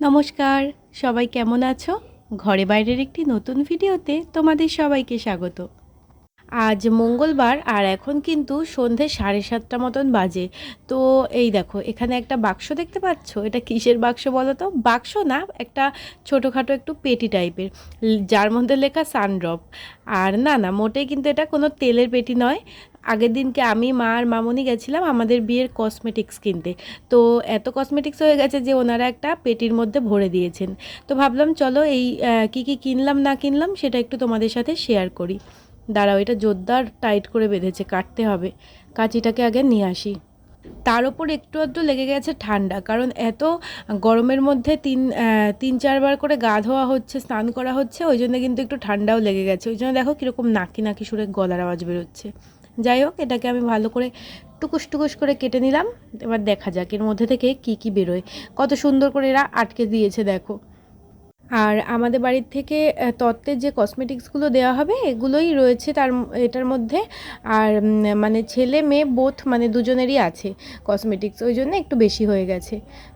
নমস্কার, সবাই কেমন আছো? ঘরে বাইরের একটি নতুন ভিডিওতে তোমাদের সবাইকে স্বাগত। আজ মঙ্গলবার আর এখন কিন্তু সন্ধে সাড়ে সাতটা মতন বাজে। তো এই দেখো, এখানে একটা বাক্স দেখতে পাচ্ছ? এটা কিসের বাক্স বলো তো বাক্স না, একটা ছোটোখাটো একটু পেটি টাইপের, যার মধ্যে লেখা সানড্রপ। আর না না, মোটেই কিন্তু এটা কোনো তেলের পেটি নয়। আগের দিনকে আমি, মা আর মামনি গেছিলাম আমাদের বিয়ের কসমেটিক্স কিনতে। তো এত কসমেটিক্স হয়ে গেছে যে ওনারা একটা পেটির মধ্যে ভরে দিয়েছেন। তো ভাবলাম, চলো এই কি কি কিনলাম, না কিনলাম সেটা একটু তোমাদের সাথে শেয়ার করি। দাঁড়াও, এটা জোরদার টাইট করে বেঁধেছে, কাটতে হবে। কাঁচিটাকে আগে নিয়ে আসি। তার ওপর একটু আধটু লেগে গেছে ঠান্ডা, কারণ এত গরমের মধ্যে তিন তিন, চারবার করে গা ধোয়া হচ্ছে, স্নান করা হচ্ছে, ওই জন্য কিন্তু একটু ঠান্ডাও লেগে গেছে। ওই জন্য দেখো কীরকম নাকি নাকি সুরে গলার আওয়াজ বেরোচ্ছে। যাই হোক, এটাকে আমি ভালো করে টুকুস টুকুস করে কেটে নিলাম। এবার দেখা যাক এর মধ্যে থেকে কি কি বেরোয়। কত সুন্দর করে এরা আটকে দিয়েছে, দেখো। আর আমাদের বাড়ির থেকে তত্ত্বের যে কসমেটিক্সগুলো দেওয়া হবে, এগুলোই রয়েছে তার এটার মধ্যে। আর মানে ছেলে, মেয়ে বোথ মানে দুজনেরই আছে কসমেটিক্স ওই জন্য একটু বেশি হয়ে গেছে।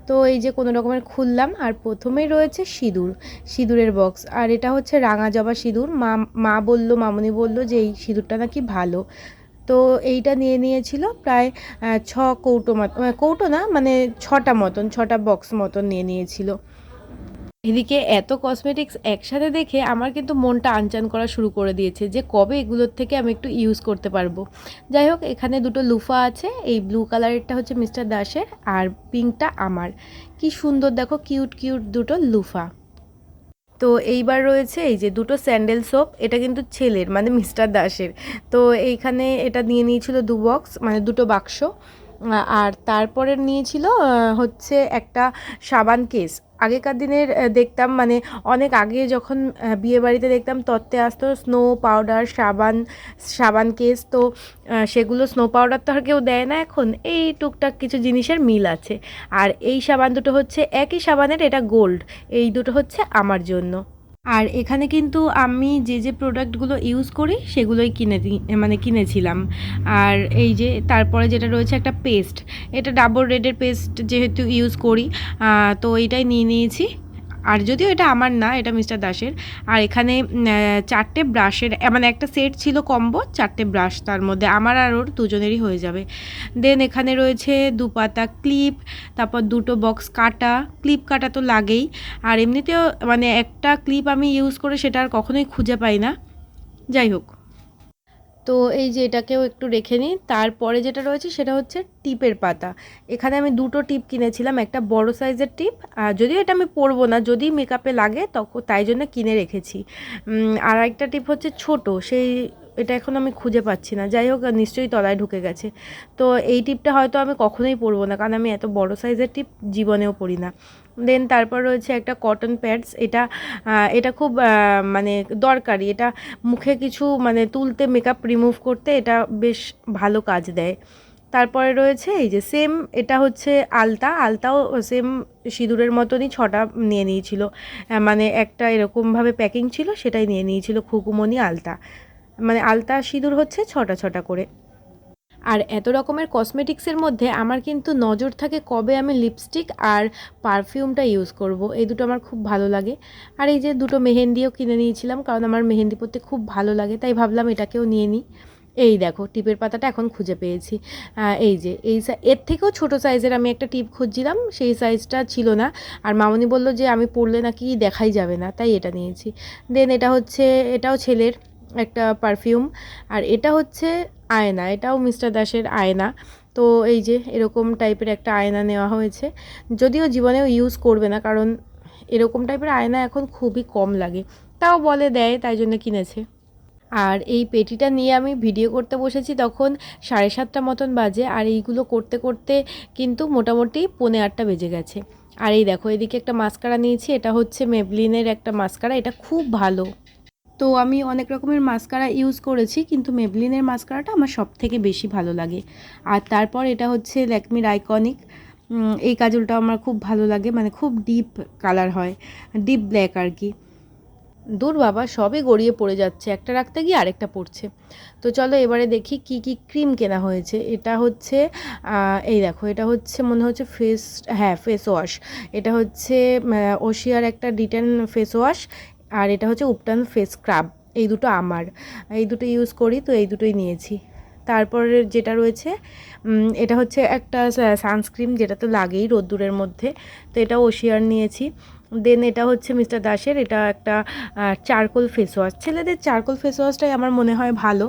তো এই যে কোনো রকমের খুললাম, আর প্রথমেই রয়েছে সিঁদুর, সিঁদুরের বক্স আর এটা হচ্ছে রাঙা জবা সিঁদুর। মা মা বলল, মামনি বলল যে এই সিঁদুরটা নাকি ভালো। তো এইটা নিয়ে নিয়েছিল প্রায় ছ কৌটো মতো কৌটো না মানে ছটা মতন, ছটা বক্স মতন নিয়ে নিয়েছিল। এদিকে এত কসমেটিক্স একসাথে দেখে আমার কিন্তু মনটা আনচান করা শুরু করে দিয়েছে যে কবে এগুলোর থেকে আমি একটু ইউজ করতে পারব। যাই হোক, এখানে দুটো লুফা আছে, এই ব্লু কালারেরটা হচ্ছে মিস্টার দাসের আর পিঙ্কটা আমার। কি সুন্দর দেখো কিউট কিউট দুটো লুফা। তো এইবার রয়েছে এই যে দুটো স্যান্ডেল সোপ, এটা কিন্তু ছেলের মানে মিস্টার দাসের। তো এইখানে এটা নিয়ে নিয়েছিল দু বক্স মানে দুটো বাক্স। আর তারপরে নিয়েছিল হচ্ছে একটা সাবান কেস। আগেকার দিনের দেখতাম মানে অনেক আগে যখন বিয়ে বাড়িতে দেখতাম তত্ত্বে আসতো স্নো পাউডার সাবান সাবান কেস তো সেগুলো স্নো পাউডার তো আর কেউ দেয় না এখন। এই টুকটাক কিছু জিনিসের মিল আছে। আর এই সাবান দুটো হচ্ছে, একই সাবানের, এটা গোল্ড এই দুটো হচ্ছে আমার জন্য। আর এখানে কিন্তু আমি যে যে প্রোডাক্টগুলো ইউজ করি, সেগুলোই কিনে মানে কিনেছিলাম। আর এই যে, তারপরে যেটা রয়েছে একটা পেস্ট এটা ডাবল রেডের পেস্ট যেহেতু ইউজ করি তো এইটাই নিয়ে নিয়েছি। আর যদিও এটা আমার না, এটা মিস্টার দাসের। আর এখানে চারটে ব্রাশের মানে একটা সেট ছিল কম্বো, চারটে ব্রাশ তার মধ্যে। আমার আর ওর দুজনেরই হয়ে যাবে। দেন এখানে রয়েছে দু পাতা ক্লিপ, তারপর দুটো বক্স কাটা। ক্লিপ কাটা তো লাগেই। আর এমনিতেও মানে একটা ক্লিপ আমি ইউজ করে সেটা আর কখনোই খুঁজে পাই না। যাই হোক। তো এই যে এটাকেও একটু রেখে নিই। তারপরে যেটা রয়েছে সেটা হচ্ছে টিপের পাতা। এখানে আমি দুটো টিপ কিনেছিলাম, একটা বড় সাইজের টিপ, আর যদিও এটা আমি পরবো না, যদি মেকআপে লাগে তখন তাই জন্য কিনে রেখেছি। আর একটা টিপ হচ্ছে ছোট, সেই এটা এখন আমি খুঁজে পাচ্ছি না। যাই হোক, নিশ্চয়ই তলায় ঢুকে গেছে। তো এই টিপটা হয়তো আমি কখনোই পরবো না, কারণ আমি এত বড় সাইজের টিপ জীবনেও পরি না। দেন তারপর রয়েছে একটা কটন প্যাডস এটা এটা খুব মানে দরকারি। এটা মুখে কিছু মানে তুলতে মেকআপ রিমুভ করতে এটা বেশ ভালো কাজ দেয়। তারপরে রয়েছে এই যে সেম এটা হচ্ছে আলতা। আলতাও সেম সিঁদুরের মতনই ছটা নিয়ে নিয়েছিল। মানে একটা এরকমভাবে প্যাকিং ছিল, সেটাই নিয়ে নিয়েছিল খুকুমনি আলতা। মানে আলতা সিঁদুর হচ্ছে ছটা ছটা করে। আর এত রকমের কসমেটিক্সের মধ্যে আমার কিন্তু নজর থাকে কবে আমি লিপস্টিক আর পারফিউমটা ইউজ করব। এই দুটো আমার খুব ভালো লাগে। আর এই যে দুটো মেহেন্দিও কিনে নিয়েছিলাম, কারণ আমার মেহেন্দি পরতে খুব ভালো লাগে, তাই ভাবলাম এটাকেও নিয়ে নিই। এই দেখো, টিপের পাতাটা এখন খুঁজে পেয়েছি। এই যে, এই এর থেকেও ছোট সাইজের আমি একটা টিপ খুঁজছিলাম, সেই সাইজটা ছিল না। আর মামনি বলল যে, আমি পরলে নাকি দেখাই যাবে না। তাই এটা নিয়েছি। দেন এটা হচ্ছে, এটাও ছেলের। একটা পারফিউম আর এটা হচ্ছে আয়না, এটাও মিস্টার দাসের আয়না। তো এই যে এরকম টাইপের একটা আয়না নেওয়া হয়েছে। যদিও জীবনেও ইউজ করবে না, কারণ এরকম টাইপের আয়না এখন খুবই কম লাগে। তাও বলে দেয়, তাই জন্য কিনেছে। আর এই পেটিটা নিয়ে আমি ভিডিও করতে বসেছি তখন সাড়ে সাতটা মতন বাজে, আর এইগুলো করতে করতে কিন্তু মোটামুটি পৌনে আটটা বেজে গেছে। আর এই দেখো, এদিকে একটা মাস্কারা নিয়েছি, এটা হচ্ছে মেবলিনের একটা মাস্কারা এটা খুব ভালো। তো আমি অনেক রকমের মাস্কারা ইউজ করেছি, কিন্তু মেবলিনের মাস্কারাটা আমার সব থেকে বেশি ভালো লাগে। আর তারপর এটা হচ্ছে ল্যাকমির আইকনিক। এই কাজলটা আমার খুব ভালো লাগে মানে খুব ডিপ কালার হয়, ডিপ ব্ল্যাক আর কি। দূর বাবা, সবই গড়িয়ে পড়ে যাচ্ছে, একটা রাখতে গিয়ে আরেকটা পড়ছে। তো চলো এবারে দেখি কি কি ক্রিম কেনা হয়েছে। এটা হচ্ছে এই দেখো, এটা হচ্ছে মনে হচ্ছে ফেস হ্যাঁ ফেস ওয়াশ। এটা হচ্ছে ওশিয়ার একটা ডিটেন ফেস ওয়াশ। আর এটা হচ্ছে উপটান ফেস স্ক্রাব, এই দুটো আমার। এই দুটো ইউজ করি, তো এই দুটোই নিয়েছি। তারপরে যেটা রয়েছে এটা হচ্ছে একটা সানস্ক্রিন যেটা তো লাগেই রোদ্দুরের মধ্যে, তো এটা ওশিয়ার নিয়েছি। দেন এটা হচ্ছে মিস্টার দাসের, এটা একটা চারকোল ফেস ওয়াশ ছেলেদের চারকোল ফেস ওয়াশটাই আমার মনে হয় ভালো।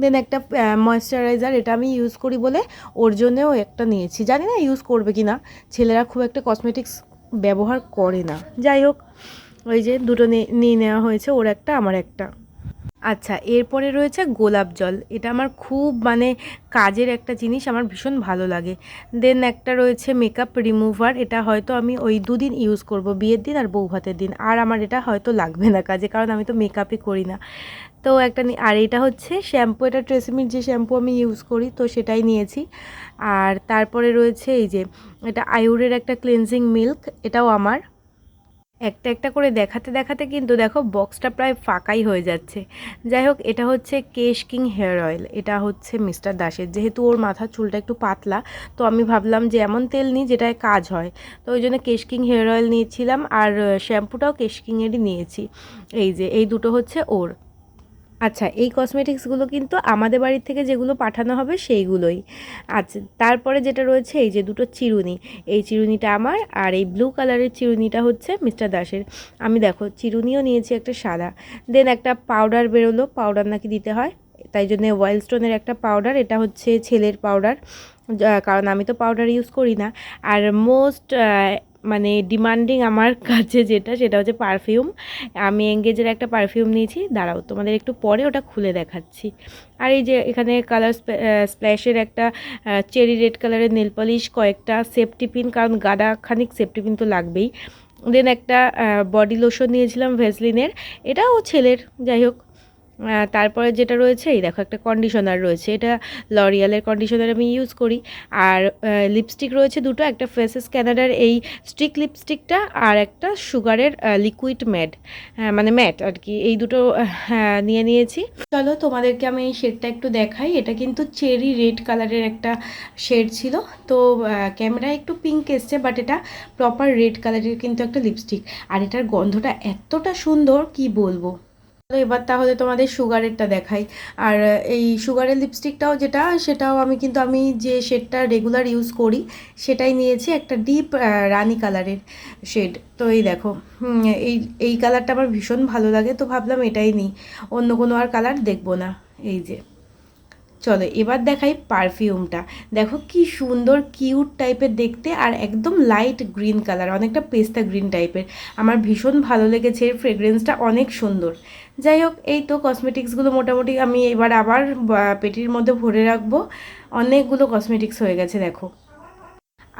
দেন একটা ময়শ্চারাইজার এটা আমি ইউজ করি বলে ওর জন্যেও একটা নিয়েছি। জানি না ইউজ করবে কি না ছেলেরা খুব একটা কসমেটিক্স ব্যবহার করে না। যাই হোক। ওই যে দুটো নিয়ে নেওয়া হয়েছে, ওর একটা, আমার একটা। আচ্ছা এরপরে রয়েছে গোলাপ জল। এটা আমার খুব মানে কাজের একটা জিনিস, আমার ভীষণ ভালো লাগে। দেন একটা রয়েছে মেকআপ রিমুভার এটা হয়তো আমি ওই দুদিন ইউজ করব, বিয়ের দিন আর বউ ভাতের দিন। আর আমার এটা হয়তো লাগবে না কাজে, কারণ আমি তো মেকআপই করি না। তো একটা আর এটা হচ্ছে শ্যাম্পু এটা ট্রেসিমির যে শ্যাম্পু আমি ইউজ করি, তো সেটাই নিয়েছি। আর তারপরে রয়েছে এই যে, এটা আয়ুরের একটা ক্লিনজিং মিল্ক এটাও আমার। একটা একটা করে দেখাতে দেখাতে কিন্তু দেখো বক্সটা প্রায় ফাঁকাই হয়ে যাচ্ছে। যাই হোক, এটা হচ্ছে কেশ কিং হেয়ার অয়েল, এটা হচ্ছে মিস্টার দাসের। যেহেতু ওর মাথার চুলটা একটু পাতলা, তো আমি ভাবলাম যে এমন তেল নিই যেটায় কাজ হয়। তো ওই জন্য কেশ কিং হেয়ার অয়েল নিয়েছিলাম, আর শ্যাম্পুটাও কেশ কিংয়েরই নিয়েছি। এই যে, এই দুটো হচ্ছে ওর। আচ্ছা এই কসমেটিক্সগুলো কিন্তু আমাদের বাড়ির থেকে যেগুলো পাঠানো হবে সেইগুলোই। আচ্ছা তারপরে যেটা রয়েছে, এই যে দুটো চিরুনি। এই চিরুনিটা আমার আর এই ব্লু কালারের চিরুনিটা হচ্ছে মিস্টার দাসের। আমি দেখো, চিরুনিও নিয়েছি একটা সাদা। দেন একটা পাউডার বেরোলো পাউডার নাকি দিতে হয়। তাই জন্য ওয়াইল্ড স্টোনের একটা পাউডার এটা হচ্ছে ছেলের পাউডার কারণ আমি তো পাউডার ইউজ করি না। আর মোস্ট মানে ডিমান্ডিং আমার কাছে যেটা, সেটা হচ্ছে পারফিউম আমি এঙ্গেজের একটা পারফিউম নিয়েছি। দাঁড়াও, তোমাদের একটু পরে ওটা খুলে দেখাচ্ছি। আর এই যে এখানে কালার স্প্ল্যাশের একটা চেরি রেড কালারের নেল পলিশ কয়েকটা সেফটি পিন কারণ গাদা খানিক সেফটি পিন তো লাগবেই। দেন একটা বডি লোশন নিয়েছিলাম ভেসলিনের এটাও ছেলের, যাই হোক। তারপরে যেটা রয়েছে এই দেখো একটা কন্ডিশনার রয়েছে। এটা লরিয়ালের কন্ডিশনার আমি ইউজ করি। আর লিপস্টিক রয়েছে দুটো একটা ফেসেস ক্যানাডার এই স্টিক লিপস্টিকটা আর একটা সুগারের লিকুইড ম্যাট মানে ম্যাট আর কি। এই দুটো হ্যাঁ, নিয়ে নিয়েছি। চলো তোমাদেরকে আমি এই শেডটা একটু দেখাই। এটা কিন্তু চেরি রেড কালারের একটা শেড ছিল। তো ক্যামেরায় একটু পিঙ্ক এসছে বাট এটা প্রপার রেড কালারের কিন্তু একটা লিপস্টিক আর এটার গন্ধটা এতটা সুন্দর কি বলব? এবার তাহলে তোমাদের সুগারেরটা দেখাই। আর এই সুগারের লিপস্টিকটাও যেটা, সেটাও আমি কিন্তু আমি যে শেডটা রেগুলার ইউজ করি, সেটাই নিয়েছি একটা ডিপ রানি কালারের শেড তো এই দেখো এই এই কালারটা আমার ভীষণ ভালো লাগে, তো ভাবলাম এটাই নিই। অন্য কোনো আর কালার দেখব না। এই যে। চলো এবার দেখাই পারফিউমটা দেখো কি সুন্দর কিউট টাইপের দেখতে আর একদম লাইট গ্রিন কালার অনেকটা পেস্তা গ্রিন টাইপের আমার ভীষণ ভালো লেগেছে, এর ফ্রেগ্রেন্সটা অনেক সুন্দর। যাই হোক, এই তো কসমেটিক্সগুলো মোটামুটি আমি এবার আবার পেটির মধ্যে ভরে রাখব। অনেকগুলো কসমেটিক্স হয়ে গেছে, দেখো।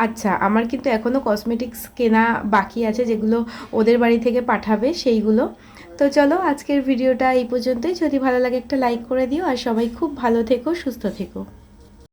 আচ্ছা আমার কিন্তু এখনও কসমেটিক্স কেনা বাকি আছে, যেগুলো ওদের বাড়ি থেকে পাঠাবে সেইগুলো। তো চলো আজকের ভিডিওটা এই পর্যন্তই। যদি ভালো লাগে একটা লাইক করে দিও, আর সবাই খুব ভালো থেকো, সুস্থ থেকো।